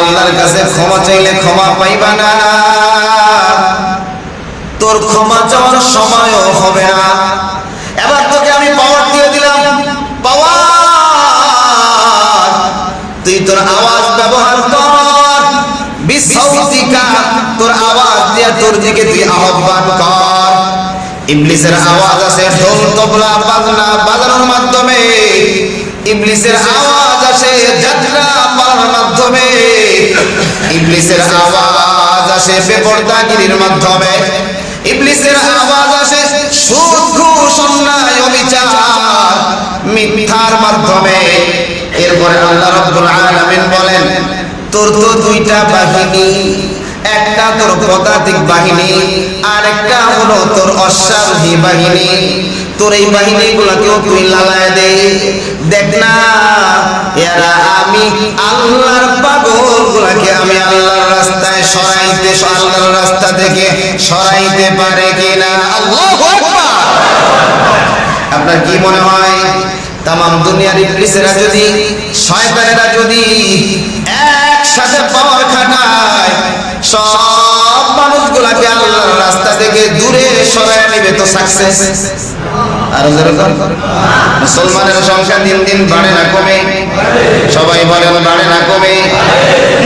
আল্লাহর কাছে ক্ষমা চাইলে ক্ষমা পাইবা না। তোর ক্ষমা চাওয়ার সময়ও হবে না। এবার তোকে আমি পাওয়ার দিয়ে দিলাম। পাওয়ার তুই তোর আওয়াজ ব্যবহার কর। বিসৌতিকা, তোর আওয়াজ দিয়ে তোর দিকে তুই আহ্বান কর। ইবলিসের আওয়াজ আছে ঢোল, তবলা, বাজনা, বাজানোর মাধ্যমে। ইবলিসের আওয়াজ আসে যাত্রা পালার মাধ্যমে। ইবলিসের আওয়াজ আসে বেপরদাগিরির মাধ্যমে। ইবলিসের আওয়াজ আসে সুদ ঘুষ অন্যায় অবিচার, মিথ্যার মাধ্যমে। এরপরে আল্লাহ রাব্বুল আলামিন বলেন, তোর তো দুইটা বাহিনী একটা তোর পদাতিক বাহিনী আর একটা হলো তোর অশ্বারোহী বাহিনী। তোর এই বাহিনী গুলাকেও তুই লাগায় দে। দেখ না, এরা আমি আল্লাহর পাগল গুলাকে আমি আল্লাহর রাস্তায় সরাইতে, আল্লাহর রাস্তা থেকে সরাইতে পারে কিনা? আপনার কি মনে হয়? তামাম দুনিয়ার ইবলিসেরা যদি, শয়তানেরা যদি একসাথে পাওয়ার খাটায় সব মানুষগুলাকে আল্লাহর রাস্তা থেকে দূরে সরায় নেবে তো সাকসেস আর মুসলমানের সংখ্যা দিন দিন বাড়ে না কমে। সবাই বলেন বাড়ে না কমে।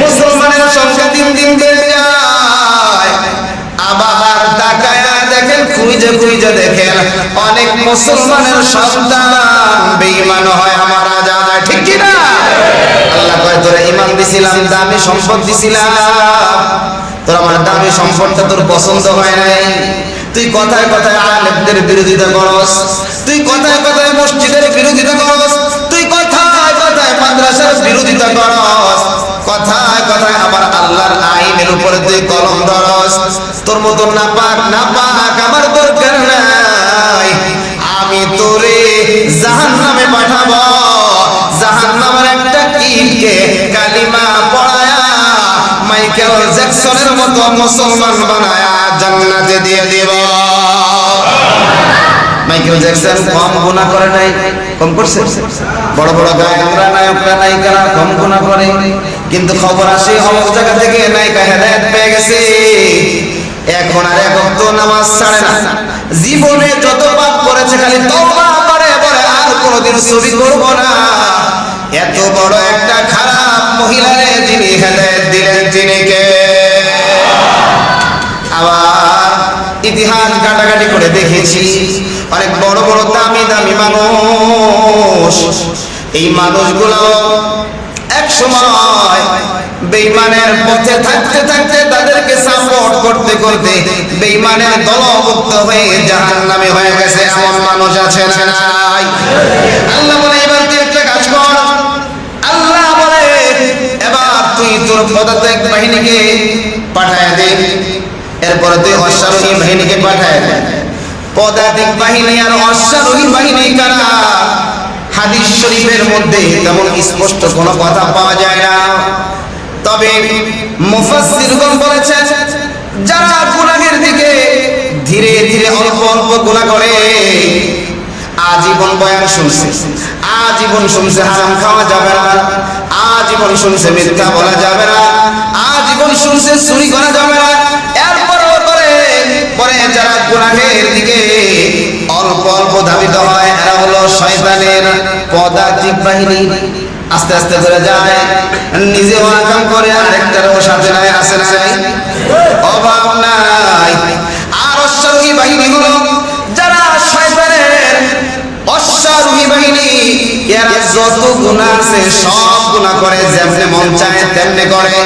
মুসলমানের সংখ্যা দিন দিন বেড়ে দেখেন দেখেন, অনেক মুসলমানের হয় মারা যায় ঠিক আল্লাহ কয়, তোরা ইমান দিছিলাম, দামি সম্পদ দিছিলাম। তোর আমার দামি সম্পদটা তোর পছন্দ হয় নাই। তুই কথায় কথায় আলেমদের বিরোধিতা করস। তুই কথায় কথায় মসজিদের বিরোধিতা করস। তুই কথায় কথায় মাদ্রাসার বিরোধিতা করস। কথায় কথায় আমার আল্লাহর আইনের উপরে তুই কলম ধরস। তোর মতো না পাক না পাক মাইকেল জ্যাকসনের মতো মুসলমান বানায়া জান্নাতে দিয়ে দিব। মাইকেল জ্যাকসন কম গুনাহ করে নাই, কম করছে? বড় বড় গায়করা নায়করা নায়িকারা কম গুনাহ করে? কিন্তু খবর আসে, অমুক জায়গা থেকে নায়িকা হেদায়েত পেয়ে গেছে। এখন আর এক ওয়াক্ত নামাজ ছাড়ে না। জীবনে যত পাপ করেছে, খালি তওবা করে, বলে আর কোনোদিন ছবি করব না। এত বড় একটা খারাপ মহিলারে যিনি হেদায়েত দিলেন তিনি কে? আবার ইতিহাস করে দেখেছি, অনেক বড় বড় দামি দামি মানুষ। এই মানুষগুলো এক সময় বেইমানের পথে থাকতে থাকতে তাদেরকে সাপোর্ট করতে করতে বেইমানের দলভুক্ত হয়ে হয়ে গেছে। এমন মানুষ আছে আল্লাহ বলে বাহিনীকে পাঠায় দে এরপরে অশ্বারোহী বাহিনীকে পাঠায় দে পদাতিক বাহিনী আর অশ্বারোহী বাহিনী কারা হাদিস শরীফের মধ্যে তেমন স্পষ্ট কোনো কথা পাওয়া যায় না। তবে মুফাসসিরগণ বলেছেন, যারা গুনাহের দিকে ধীরে ধীরে অল্প অল্প গুনাহ করে, আজীবন বয়ান শুনছে। আজীবন শুনছে, হারাম খাওয়া যাবে না। আজীবন শুনছে মিথ্যা বলা যাবে না, আজীবন শুনছে চুরি করা যাবে না। এরপর পরে পরে যারা গুনাহের দিকে অল্প অল্প ধাবিত হয়, এরা হলো শয়তানের পদাতিক বাহিনী আস্তে আস্তে করে যায় নিজে আকাম করে, আরেকটারও সাথে নাই, আসে নাই। অভাব নাই। আর অশ্বারোহী বাহিনী হলো, যারা শয়তানের অশ্বারোহী বাহিনী যত গুণা আছে, সব গুণা করে যেমনি মন চায়, তেমনি করে।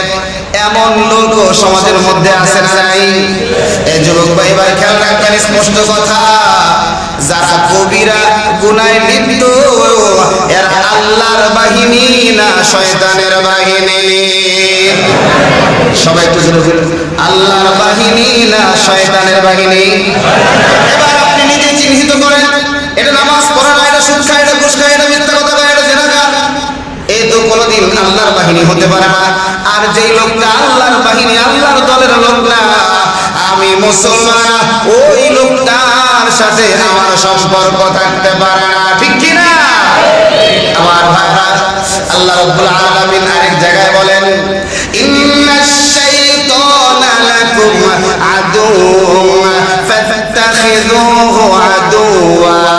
এমন লোক সমাজের মধ্যে আছে না নাই। এই যুবক ভাই এবার খেয়াল রাখবেন, স্পষ্ট কথা। যারা কবিরা গুনায় লিপ্ত, এরা আল্লাহর বাহিনী না শয়তানের বাহিনী। সবাই একটু জোরে আল্লাহর বাহিনী না শয়তানের বাহিনী? এবার আপনি নিজে চিহ্নিত করেন, এটা নামাজ পড়া না এটা সুদ খায় এটা ঘুষ খায় এটা মিথ্যা কথা কয় এটা জেনা খায় এই তো কোনোদিন আল্লাহর বাহিনী হতে পারে না। আর যেই লোকটা আল্লাহর বাহিনী, আল্লাহর দলের লোক না, আমি মুসলমান ওই লোকটার সাথে আমার সম্পর্ক থাকতে পারে না। ঠিক কি না? আমার ভাইরা, আল্লাহ রাব্বুল আলামিন আরেক জায়গায় বলেন ইন্নাশ শাইতানা লাকুম আদু ফাতাখিযুহু আদুওয়া।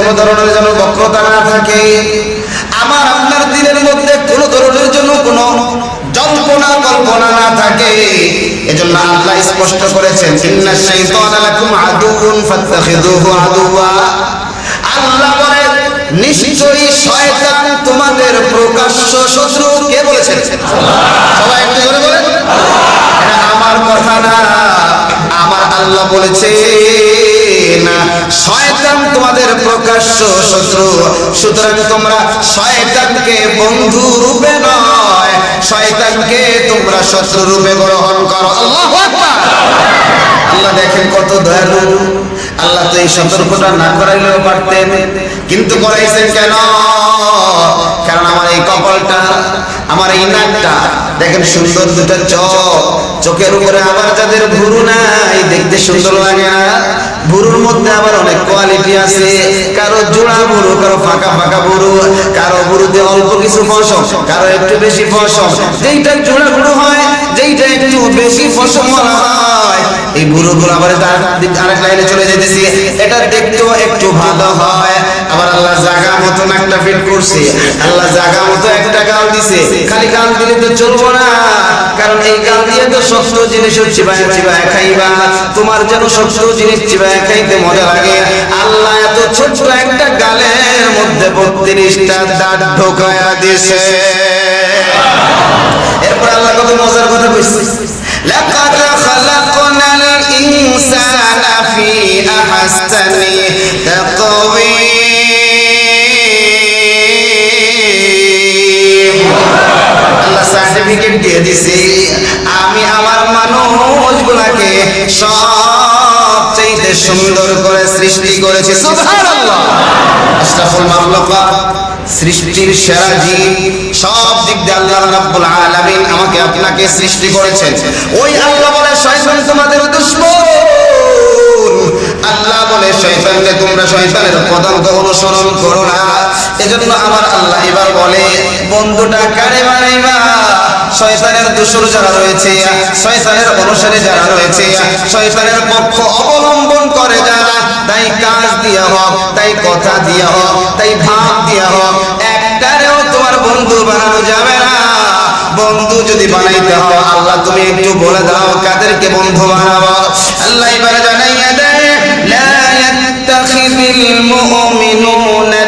কোনো ধরনের যেন বক্রতা না থাকে। আমার আপনার দিলের মধ্যে কোনো ধরনের জন্য কোনো জল্পনা কল্পনা না থাকে। এজন্য আল্লাহ স্পষ্ট করেছেন, ইন্না শাইতানা লাকুম আদুউন ফাত্তাখিযুহু আদুওয়া। আল্লাহ বলেন, নিশ্চয়ই শয়তান তোমাদের প্রকাশ্য শত্রু কে বলেছেন সবাই সুতরাং তোমরা শয়তানকে বন্ধু রূপে নয়। শয়তানকে তোমরা শত্রু রূপে গ্রহণ করো। আল্লাহু আকবার। আল্লাহ দেখেন কত দয়ালু। আল্লাহ তো এই সতর্কতা না করাইলেও পারতেন। কিন্তু করাইছেন কেন? এই কপালটা, আমার এই নাকটা, দেখেন সুন্দর দুটো চোখ। চোখের উপরে আবার যাদের ভুরু নাই, দেখতে সুন্দর লাগে না। ভুরুর মধ্যে আবার অনেক কোয়ালিটি আছে। কারও জোড়া ভুরু, কারও ফাঁকা ফাঁকা ভুরু, কারও ভুরুতে অল্প কিছু ফসল কারও একটু বেশি ফসল যেইটা জোড়া ভুরু হয়, যেইটা একটু বেশি ফসল হয় এই বুড়ো গুলো আবার আরেক লাইনে চলে যেতেছি এটা দেখতেও একটু ভালো হয়। আবার আল্লাহ জাগা মতন একটা ফিট করছে। আল্লাহ জাগা মতো একটা গাল দিছে। খালি গাল দিলে তো চলবো না। কারণ এই গাল দিয়ে তো শক্ত জিনিস হচ্ছে চিবায় চিবায় খাইবা। তোমার যেন শক্ত জিনিস চিবায় খাইতে মজা লাগে। আল্লাহ এত ছোট্ট একটা গালের মধ্যে বত্রিশটা দাঁত ঢোকায়া দিছে। এরপর আল্লাহ কত মজার কথা বলছে লাকাদ খালাকনা الإنسان في أحسن تقويم আল্লাহ সার্টিফিকেট দিয়ে দিছে আমি আমার মানুষগুলাকে সবচেয়ে সুন্দর করে সৃষ্টি করেছি। সৃষ্টির সেরা জীব, সব দিক দিয়ে আল্লাহ রাব্বুল আলামিন আমাকে আপনাকে সৃষ্টি করেছেন। ওই আল্লাহ বলে, শয়তান তোমাদের দুশমন। আল্লাহ বলে, শয়তানকে তোমরা শয়তানের পদাঙ্ক অনুসরণ করো না। এজন্য আমার আল্লাহ এবার বলে, বন্ধুটা কারে বানাইবা শয়তানের দোসর যারা রয়েছে, শয়তানের অনুসারে যারা রয়েছে, শয়তানের পক্ষ অবলম্বন করে যারা, তাই কাজ দিয়া হোক, তাই কথা দিয়া হোক, তাই ভাব দিয়া হোক, একটারেও তোমার বন্ধু বানানো যাবে না। বন্ধু যদি বানাইতে হয়, আল্লাহ তুমি একটু বলে দাও, কাদেরকে বন্ধু বানাবো? আল্লাহ এবার জানাইয়া দেয়, লা ইয়াত্তাখিযিল মুমিনুনা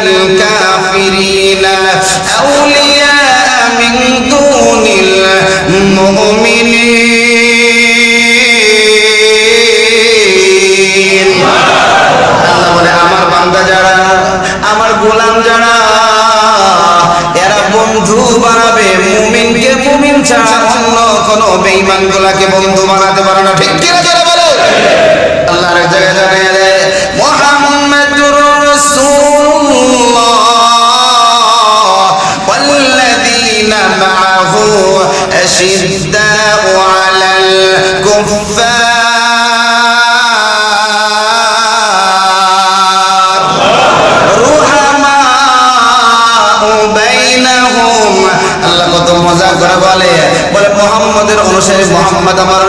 ছাড়া বন্ধু বানাতে পারে না। ঠিক কিনা যারা বলো? আল্লাহর জায়গায়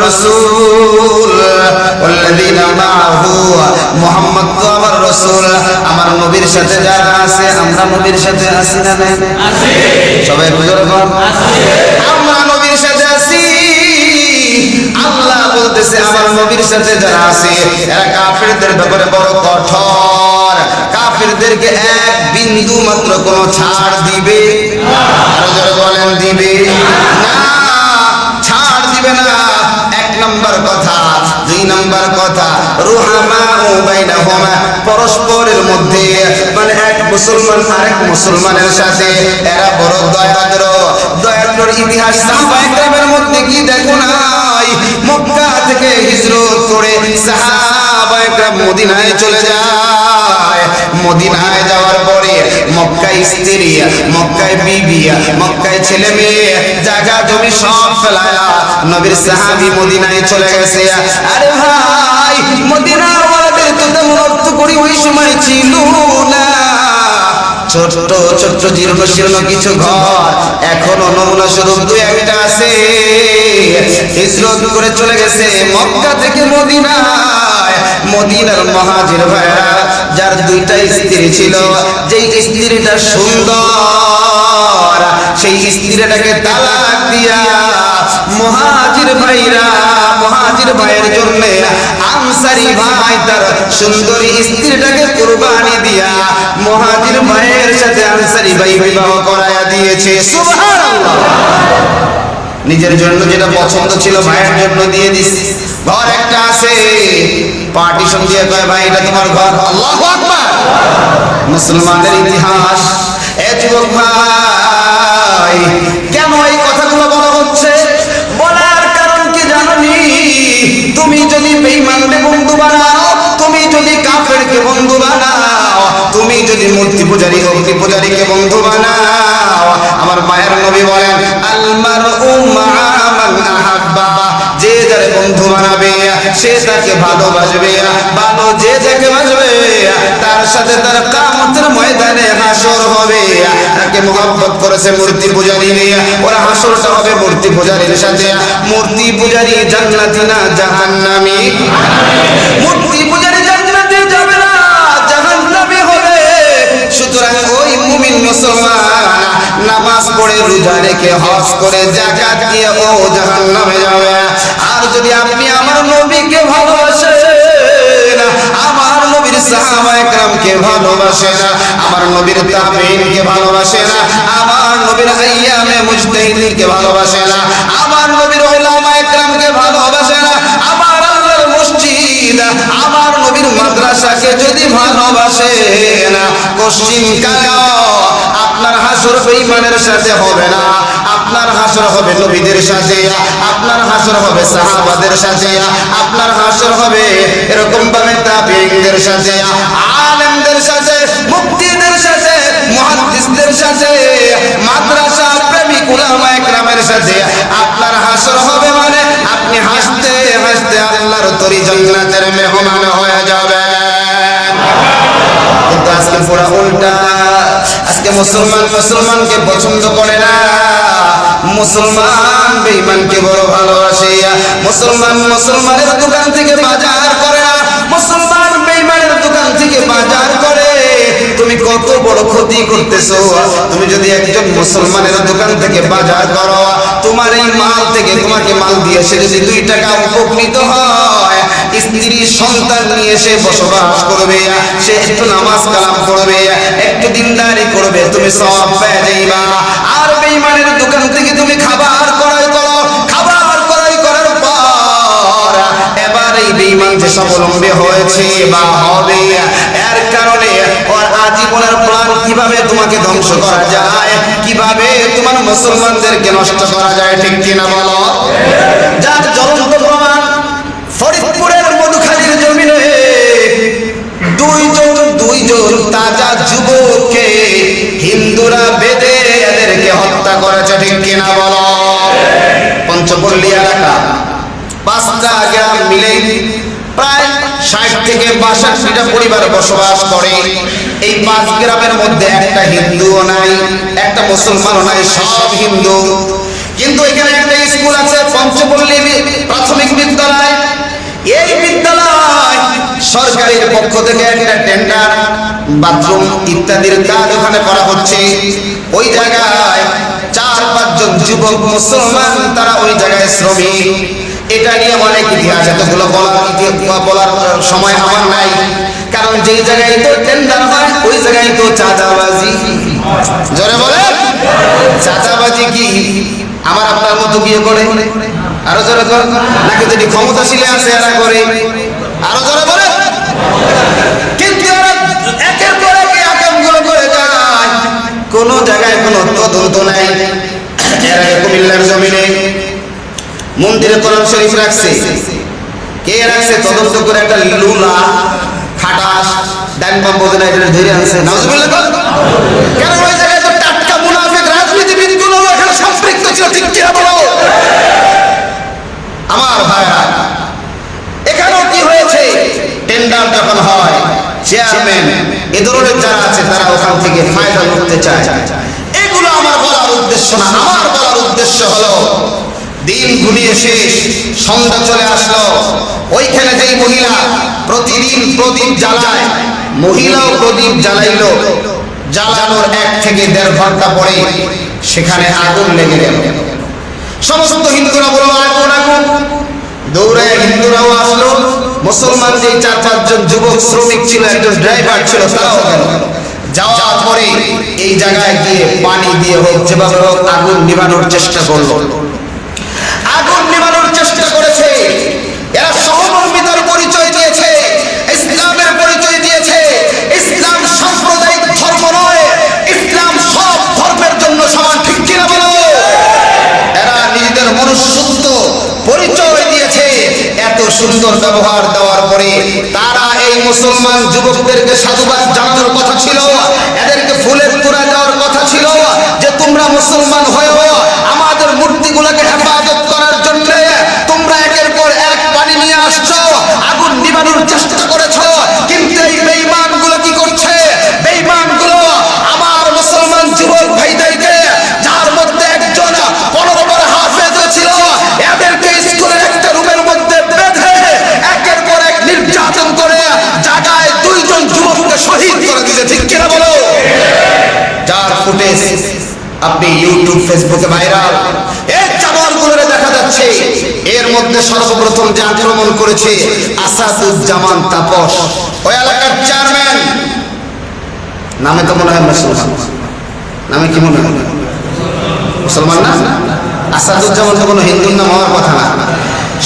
রাসূল ওয়াল্লাযীনা মাআহু মুহাম্মদ তো আমার রাসূল আমার নবীর সাথে যারা আছে আমরা নবীর সাথে আছি না নাই? আছি। সবাই বুঝো আমরা নবীর সাথে আছি। আল্লাহ বলতেছে আমার নবীর সাথে যারা আছে এরা কাফেরদের ব্যাপারে বড় কঠোর। কাফেরদেরকে এক বিন্দু মাত্র কোন ছাড় দিবে আরও কথা পরস্পরের মধ্যে মানে এক মুসলমান আরেক মুসলমানের সাথে, এরা বড় দয়াদ্র। দয়াদ্রর ইতিহাস মধ্যে কি দেখো নাই? মক্কা থেকে হিজরত করে সাহাবায়ে মদিনায় চলে যায়। মদিনায় যাওয়ার পরে মক্কায় স্ত্রী, মক্কায় বিবি, মক্কায় ছেলে মেয়ে, জায়গা জমি সব নবীর সাহাবী মদিনায় চলে গেছে। আরে ভাই এখনও নমুনা আছে। করে চলে গেছে মক্কা থেকে মদিনায়। মদিনার মহাজির ভাইরা যার দুইটা স্ত্রী ছিল, যেই স্ত্রীটা সুন্দর, সেই স্ত্রীটাকে তালাক দিয়া মহাজির ভাইরা, মহাজির ভাইয়ের জন্য আনসারি ভাই তার সুন্দরী স্ত্রীটাকে কুরবানি দিয়া মহাজির ভাইয়ের সাথে আনসারি ভাই বিবাহ করায়া দিয়েছে। নিজের জন্য যেটা পছন্দ ছিল ভাইয়ের জন্য দিয়ে দিস ঘর একটা আছে। পার্টিশন দিয়ে কয়, ভাই, এটা তোমার ঘর। আল্লাহু আকবার। মুসলমানদের ইতিহাস। এ যুবক ভাই, কেন এই কথাগুলো বলা হচ্ছে? বলার কারণ কি জানি তুমি যদি বেঈমানকে বন্ধু বানাও, তুমি যদি কাফেরকে বন্ধু বানাও, তুমি যদি মূর্তি পূজারী, অগ্নি পূজারীকে বন্ধু বানাও, আমার মায়ের নবী বলেন আহাব্বা যে যারে বন্ধু বানাবে, সে তাকে ভালোবাসবে। ভালো যে যাকে বাসবে তার সাথে তার কামতের ময়দানে হাসর হবে। তাকে মোহাম্মত করেছে মূর্তি পূজারি। ওরা হাসরটা হবে মূর্তি পূজারির সাথে। মূর্তি পূজারি জান্নাতি না জাহান্নামি? মূর্তি পূজারী পড়ে রোজা রেখে হজ করে জাকাত দিয়ে ও জাহান্নামে যাবে। আর যদি আপনি আমার নবীকে ভালোবাসেন, আমার নবীর সাহাবা আমার নবীর আমার আমার নবীর আমার মাদ্রাসাকে যদি ভালোবাসে না কোশ্চিন আপনার হাসর বেঈমানের সাথে হবে না। আপনার হাসর হবে নবীদের সাথে, আপনার হাসর হবে সাহাবাদের সাথে, আপনার হাসর হবে এরকম ভাবে তাবিঈনদের সাথে, আলেমদের সাথে, মুফতিদের সাথে, মুহাদ্দিসদের সাথে মাদ্রাসা প্রেমিক উলামা একরামের সাথে। আপনার হাসর হবে মানে আপনি হাসতে হাসতে আল্লাহর তরি জান্নাতের মেহমান হয়ে যাবেন। কিন্তু আজকে পুরা উল্টা। আজকে মুসলমান মুসলমানকে পছন্দ করে না। মুসলমান বেঈমানকে বড় ভালোবাসে। মুসলমান মুসলমানের দোকান থেকে বাজার করে না। মুসলমান বেঈমানের দোকান থেকে বাজার করে। তুমি কত বড় ক্ষতি করতেছো। তুমি যদি একজন মুসলমানের দোকান থেকে বাজার করো, তোমার এই মাল থেকে তোমাকে মাল দিয়ে সে যদি দুই টাকা উপকৃত হয় স্ত্রী সন্তান নিয়ে সে বসবাস করবে, সে একটু নামাজ কালাম করবে একটু দিনদারি করবে, তুমি সব পেয়ে যাইবা। আর বেঈমানের দোকান থেকে তুমি খাবার ক্রয় করো। খাবার ক্রয় করার পর এবার এই বেঈমান যে স্বাবলম্বী হয়েছে বা হবে, এর কারণে ওর আজীবনের প্ল্যান কীভাবে তোমাকে ধ্বংস করা যায়, কীভাবে তোমার মুসলমানদেরকে নষ্ট করা যায়, ঠিক কিনা বলো? যার জ্বলন্ত প্রমাণ ফরিদপুরের মধুখালীর জমিনে দুইজন দুইজন তাজা যুবককে হিন্দুরা বেঁধে এদেরকে হত্যা করেছে, ঠিক কিনা পঞ্চপল্লী এলাকা। পাঁচটা গ্রাম মিলে প্রায় ষাট থেকে পরিবার বসবাস করে। এই পাঁচ গ্রামের মধ্যে একটা হিন্দুও নাই, একটা মুসলমানও নাই, সব হিন্দু। কিন্তু এখানে একটা স্কুল আছে, পঞ্চপল্লী প্রাথমিক বিদ্যালয়। এই বিদ্যালয় সরকারের পক্ষ থেকে একটা টেন্ডার বাথরুম ইত্যাদির কাজ ওখানে করা হচ্ছে। ওই জায়গায় চার পাঁচজন যুবক মুসলমান, তারা ওই জায়গায় শ্রমিক। এটা নিয়ে অনেক ইতিহাস, এতগুলো বলার সময় আমার নাই। কারণ যেই জায়গায় তো টেন্ডার হয়, ওই জায়গায় তো চাঁদাবাজি। জোরে বলে চাঁদাবাজি কি? আমার আপনার মতো বিয়ে করে? আরও জোরে নাকি যদি ক্ষমতাশীলে আছে এরা করে? আরও জোরে বলে কিন্তু একের পর এক কোন জায়গায় কোনো তদন্ত নাই। এর কুমিল্লার জমিনে মন্দিরে কোরআন শরীফ রাখছে। কে রাখছে? তদন্ত করে একটা লুলা, খাটাস ডান বাম বোঝে এটা ধরে আনছে। নাউজুবিল্লাহ কেন ওই জায়গায় তো টাটকা মুনাফিক রাজনীতিবিদগুলো এখানে সম্পৃক্ত ছিল, ঠিক কিনা বলো? আমার ভাইরা টেন্ডার যখন হয়। চেয়ারম্যান এ ধরনের যারা আছে, তারা ওখান থেকে ফায়দা করতে চায়। এগুলো আমার বলার উদ্দেশ্য না। আমার বলার উদ্দেশ্য হলো, দিন ঘুরিয়ে শেষ, সন্ধ্যা চলে আসলো। ওইখানে যেই মহিলা প্রতিদিন প্রদীপ জ্বালায়, মহিলাও প্রদীপ জ্বালাইলো। জ্বালানোর এক থেকে দেড় ঘণ্টা পরে সেখানে আগুন লেগে গেল। সমস্ত হিন্দুরা বলল, আগুন আগুন। দৌড়ে হিন্দুরাও আসলো। মুসলমান যে চার পাঁচজন যুবক শ্রমিক ছিল, একজন ড্রাইভার ছিল, তারাও গেল। যাওয়ার পরে এই জায়গায় গিয়ে পানি দিয়ে হোক, যেভাবে হোক আগুন নিভানোর চেষ্টা করল। সুন্দর ব্যবহার দেওয়ার পরে তারা এই মুসলমান যুবকদেরকে সাধুবাদ জানানোর কথা ছিল, এদেরকে ফুলের তোরা দেওয়ার কথা ছিল যে তোমরা মুসলমান হয়েও আমাদের মূর্তিগুলোকে হেফাজত করার জন্য তোমরা একের পর এক পানি নিয়ে আসছো, আগুন নিবানোর চেষ্টা আপনি ইউটিউব ফেসবুকে ভাইরাল এই জানোয়ারগুলোরে দেখা যাচ্ছে। এর মধ্যে সর্বপ্রথম যে আক্রমণ করেছে আসাদুজ্জামান তাপস। ওই এলাকার চেয়ারম্যান নামে তো মনে হয় মুসলমান। নামে কি মনে হয়? মুসলমান না? আসাদুজ্জামান তো কোনো হিন্দুর নাম হওয়ার কথা না।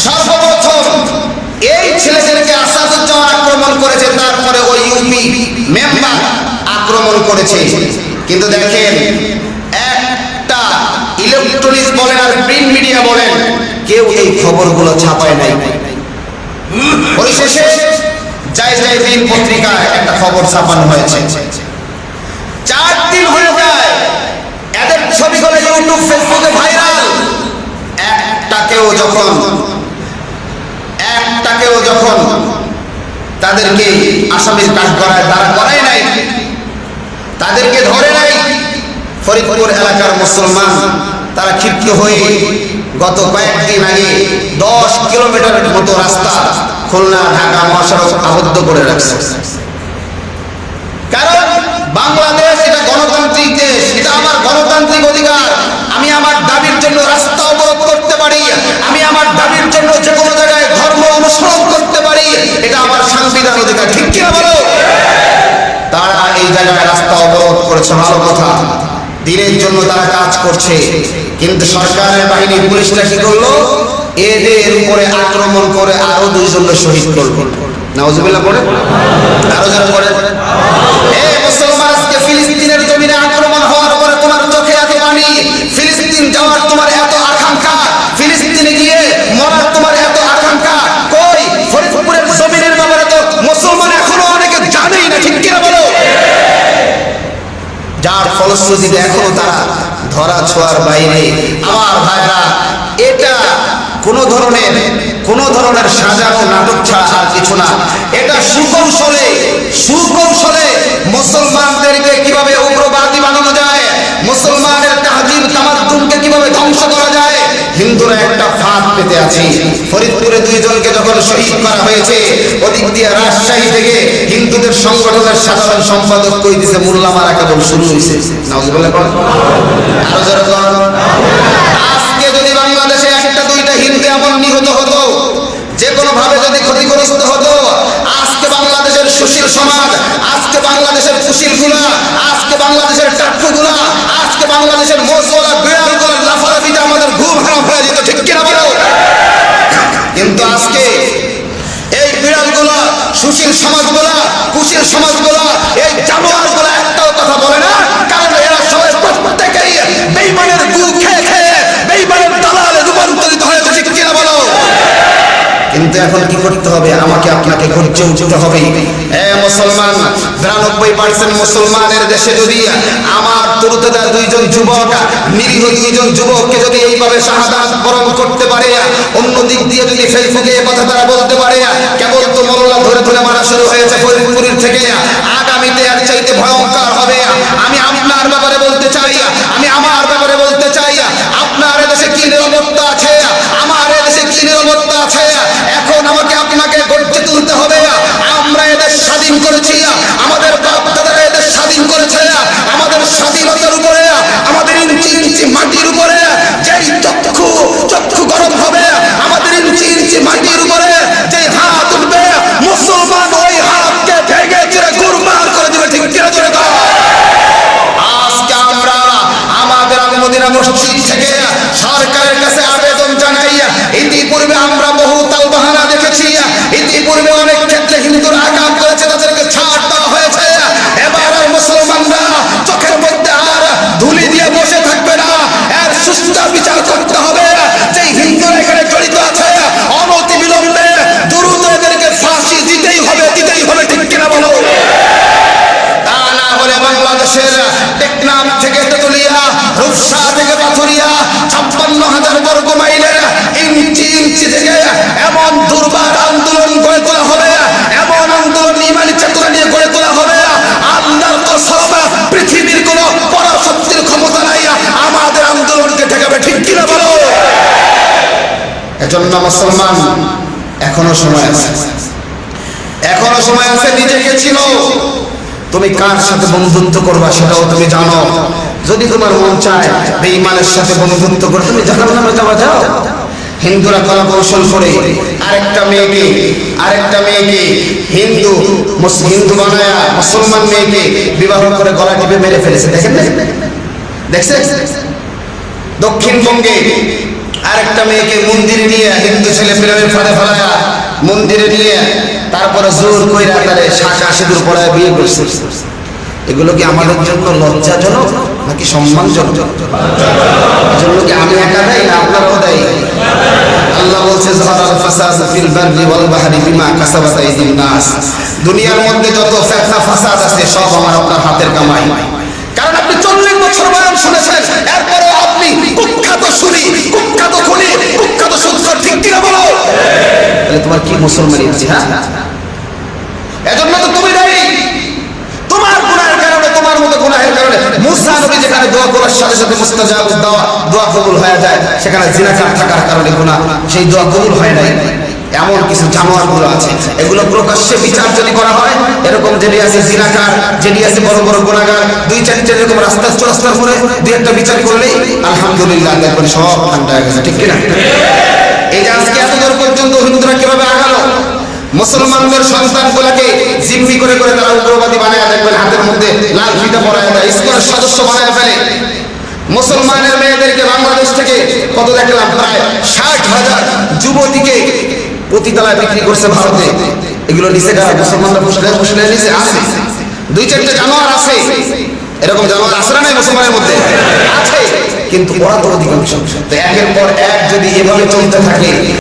সর্বপ্রথম এই ছেলেদেরকে আসাদুজ্জামান আক্রমণ করেছে, তারপরে ওই ইউপি মেম্বার আক্রমণ করেছে। কিন্তু দেখেন ইলেকট্রনিক্স বলেন আর প্রিন্ট মিডিয়া বলেন কেউ এই খবরগুলো ছাপায় নাই। পরিশেষে যাই যাই দিন পত্রিকায় একটা খবর ছাপানো হয়েছে। চার দিন হয়ে যায়। এদের ছবিগুলো ইউটিউব ফেসবুকে ভাইরাল একটাকেও যখন একটাকেও যখন তাদেরকে আসামির কাজ করায়, তারা করাই নাই। তাদেরকে ধরে নাই। ফরিদপুর এলাকার মুসলমান তারা ক্ষিপ্ত হয়ে গত কয়েকদিন আগে দশ কিলোমিটারের মতো রাস্তা খুলনা, ঢাকা, মহাসড়ক আবদ্ধ করে রাখছে। কারণ বাংলাদেশ এটা গণতান্ত্রিক দেশ, এটা আমার গণতান্ত্রিক অধিকার। আমি আমার দাবির জন্য রাস্তা অবরোধ করতে পারি, আমি আমার দাবির জন্য যে কোনো জায়গায় ধর্ম অনুসরণ করতে পারি, এটা আমার সাংবিধান অধিকার। ঠিক কিনা বলো? তারা এই জায়গায় রাস্তা অবরোধ করেছে, ভালো কথা। দিনের জন্য তারা কাজ করছে। কিন্তু সরকারের বাহিনী পুলিশটা কি করল? এদের উপরে আক্রমণ করে আরও দুইজনকে শহীদ করল। নাওজুবিল্লাহ আরও যারা পড়ে ফলশ্রুতিতে এখনও তারা ধরা ছোঁয়ার বাইরে, আমার ভাইরা, এটা কোন ধরনের কোন ধরনের সাজানো নাটক ছাড়া কিছু না। এটা সুকৌশলে সুকৌশলে মুসলমানদেরকে কীভাবে উগ্রবাদী বানানো যায়, মুসলমানের তাহাজিব তামাদ্দুনকে কীভাবে ধ্বংস করা যায়, হিন্দুরা একটা পেতে আছে। ফরিদপুরে দুইজনকে যখন শহীদ করা হয়েছে, ওদিক দিয়ে রাজশাহী থেকে হিন্দুদের সংগঠনের সাধারণ সম্পাদক কই দিছে, মোল্লা মারা কেবল শুরু হয়েছে আজকে যদি বাংলাদেশে একটা, দুইটা হিন্দু এমন নিহত হতো যে কোনো ভাবে যদি ক্ষতিগ্রস্ত হতো, আজকে বাংলাদেশের সুশীল সমাজ, আজকে বাংলাদেশের সুশীলগুলা আজকে বাংলাদেশের টাক্কু গুলা আজকে বাংলাদেশের মোজওয়ালা বিড়ালগুলা লাফালাফিতে আমাদের ঘুম হারাম হয়ে যেত ঠিক কিনা বলো কিন্তু আজকে এই বিড়ালগুলা সুশীল বলা কুশীল সমাজগুলা এখন কি করতে হবে? আমাকে আপনাকে গর্জে উঠতে হবে। এ মুসলমান, বিরানব্বই পার্সেন্ট মুসলমানের দেশে যদি আমার তরুতেদার দুইজন যুবক নিরীহ দুইজন যুবককে যদি এইভাবে শাহাদাত বরণ করতে পারে অন্য দিক দিয়ে যদি ফেসবুকে কথা তারা বলতে পারে, কেবল তো মোল্লা ধরে ধরে মারা শুরু হয়েছে ফরিদপুরের থেকে। আগামীতে আর চাইতে ভয়ঙ্কর হবে। আমি আপনার ব্যাপারে বলতে চাই, আমি আমার ব্যাপারে বলতে চাই, আপনার দেশে কি নিরাপত্তা আছে? তুলতে হবে, আমরা এদের স্বাধীন করেছি, আমাদের বাপ দাদারা এদের স্বাধীন করেছে, আমাদের স্বাধীনতার উপরে, আমাদের ইঞ্চি ইঞ্চি মাটির উপরে, যেই চক্ষু চক্ষু গরম হবে, আমাদের ইঞ্চি ইঞ্চি মাটির উপরে যে হাত উঠবে, মুসলমান ওই হাতকে ভেঙে চিরে করে দিবে, ঠিক কিনা আজকে আমরা আমাদের মদিনা মসজিদ থেকে এজন্য মুসলমান এখনও সময় আছে। এখনও সময় আছে, নিজেকে চিনো। তুমি কার সাথে বন্ধুত্ব করবা সেটাও তুমি জানো। যদি তোমার মন চায় বেঈমানের সাথে বন্ধুত্ব করে, তুমি জাহান নামে যাওয়া যাও হিন্দুরা কলা কৌশল করে, আরেকটা মেয়েকে আরেকটা মেয়েকে হিন্দু হিন্দু বানায়া মুসলমান মেয়েকে বিবাহ করে গলা টিপে মেরে ফেলেছে। দেখেন না? দেখছেন? আরেকটা মেয়েকে মন্দিরে নিয়ে হিন্দু ছেলে প্রেমের ফাঁদে ফেলায়া, মন্দিরে নিয়ে তারপরে জোর কইরা তারে শাখা সিঁদুর পড়ায় বিয়ে করছে। এগুলো কি আমাদের জন্য লজ্জাজনক নাকি সম্মানজনক? কি আমি একা দেয় না আপনারাও দেয় আল্লাহ বলছে ফাসাদ ফিল বাররি ওয়াল বাহরি বিমা কাসাবাত আইদিন নাস। দুনিয়ার মধ্যে যত ফিতনা ফাসাদ আছে, সব আমার আপনার হাতের কামাই। কারণ আপনি চল্লিশ বছর বয়স শুনেছেন এরপরে আপনি কুখ্যাত শুনি কুখ্যাত খুনি কুখ্যাত সুৎকর ঠিক কিনা বলো? তাহলে তোমার কি মুসলমানি আছে হ্যাঁ? এজন্য তো তুমি দায়ী। তোমার গুনাহের কারণে তোমার মতো গুনাহের কারণে মুসা নবী যেখানে দোয়া করার সাথে সাথে মুস্তাজাব দোয়া দোয়া কবুল হয়ে যায় সেখানে জিনাকার থাকার কারণে গুনাহ সেই দোয়া কবুল হয় নাই। এমন কিছু জানোয়ারগুলো আছে। এগুলো প্রকাশ্যে বিচার যদি করা হয়, এরকম যেটি আছে জিনাকার যেটি আছে বড় বড় গুণাগার, দুই চারটে এরকম রাস্তা চলাচল করে দুই একটা বিচার করলেই আলহামদুলিল্লাহ দেখবেন সব ঠান্ডা হয়ে গেছে, ঠিক কিনা? এই যে আজকে এত দূর পর্যন্ত হিন্দুরা কীভাবে আগালো? মুসলমানদের সন্তান সন্তানগুলোকে জিম্মি করে করে তারা উগ্রবাদী বানায়, দেখবেন হাতের মধ্যে লাল ফিতা পরায় দেয়, স্কুলের সদস্য বানায় ফেলে। মুসলমানের মেয়েদেরকে বাংলাদেশ থেকে কত দেখলাম? প্রায় ষাট হাজার যুবতীকে পতিতলায় বিক্রি করছে ভারতে। এগুলো নিচে কারা মুসলমানরা মুসলিম নিচে আছে। দুই চারটে জানোয়ার আছে। এরকম জানোয়ার আছে না মুসলমানের মধ্যে? আছে। কিন্তু ওরা তো অধিকাংশ। একের পর এক যদি এভাবে চলতে থাকে